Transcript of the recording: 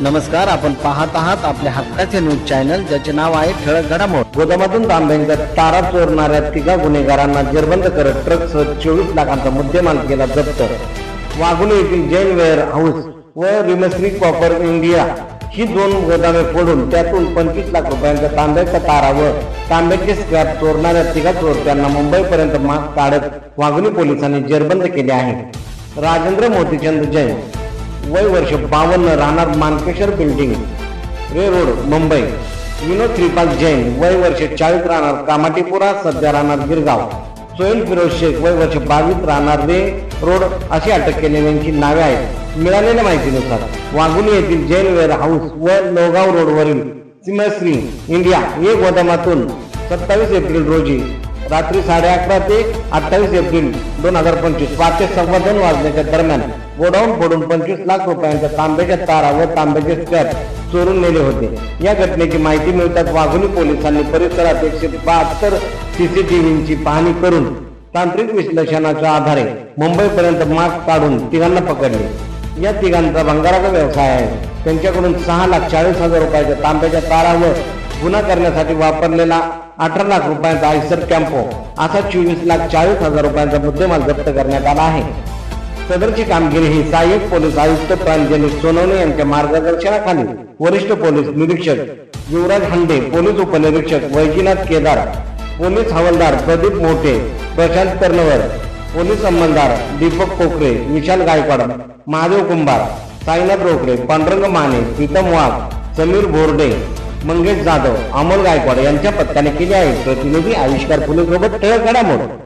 नमस्कार आपण पाहत आहात आपल्या हक्काचे न्यूज चॅनल ज्याचे नाव आहे ठळक घडामोड. गोदामातून तांब्यांच्या तारा चोरणाऱ्या तिघा गुन्हेगारांना जेरबंद करत ट्रकसह चोवीस लाखांचा मुद्देमाल केला जप्त. वाघुले येथील जैन वेअर हाऊस व रिमश्री कॉपर इंडिया ही दोन गोदामे फोडून त्यातून पंचवीस लाख रुपयांचा तांब्याचा तारा व तांब्याचे स्क्रॅप चोरणाऱ्या तिघा चोरट्यांना मुंबईपर्यंत माग काढत वाघुली पोलिसांनी जेरबंद केले आहे राजेंद्र मोतीचंद जैन वय वर्ष बावन्न राहणार Mankeshwar building Ray road Mumbai Vinod Shripal Jain वय वर्ष चाळीस राहणार कामाटीपुरा सध्या राहणार गिरगाव. सोहेल फिरोज शेख वय वर्ष बावीस राहणार रे रोड अशी अटक केलेल्यांची नावे आहेत. मिळालेल्या माहितीनुसार वाघुली येथील जैन वेअर हाऊस व लोगाव रोडवरील सिमश्री इंडिया या गोदामातून सत्तावीस एप्रिल रोजी रात्री साडे अकरा ते अठ्ठावीस एप्रिल दोन हजार पंचवीस पाचशे संवर्धन सव्वा दोन वाजण्याच्या दरम्यान गोडाऊन फोडून पंचवीस लाख रुपयांच्या तांब्याच्या तारा व तांब्याचे स्क्रॅप चोरून नेले होते. या घटनेची माहिती मिळताच वाघोली पोलिसांनी परिसरात एकशे बहात्तर सीसीटीव्हीची पाहणी करून तांत्रिक विश्लेषणाच्या आधारे मुंबईपर्यंत मास्क काढून तिघांना पकडले. या तिघांचा भंगाराचा व्यवसाय आहे. त्यांच्याकडून सहा लाख चाळीस हजार रुपयाच्या तांब्याच्या तारा व गुन्हा करण्यासाठी वापरलेला अठरा लाख रुपयांचा आयसर कॅम्पो हो. असा चोवीस लाख चाळीस हजार रुपयांचा मुद्देमाल जप्त करण्यात आला आहे. सदरची कामगिरी ही सहाय्यक पोलीस आयुक्त प्रांजली सोनवणे यांच्या मार्गदर्शनाखाली वरिष्ठ पोलीस निरीक्षक युवराज हंडे पोलीस उपनिरीक्षक वैजीनाथ केदार पोलीस हवालदार प्रदीप मोठे प्रशांत कर्णवर पोलीस अंमलदार दीपक कोकरे विशाल गायकवाड महादेव कुंभार साईनाथ रोकडे पांडुरंग माने प्रीतम वाघ समीर बोर्डे मंगेश जाधव अमोल गायकवाड यांच्या पथकाने केले आहे. प्रतिनिधी आविष्कार फुले सोबत ठळक घडामोड.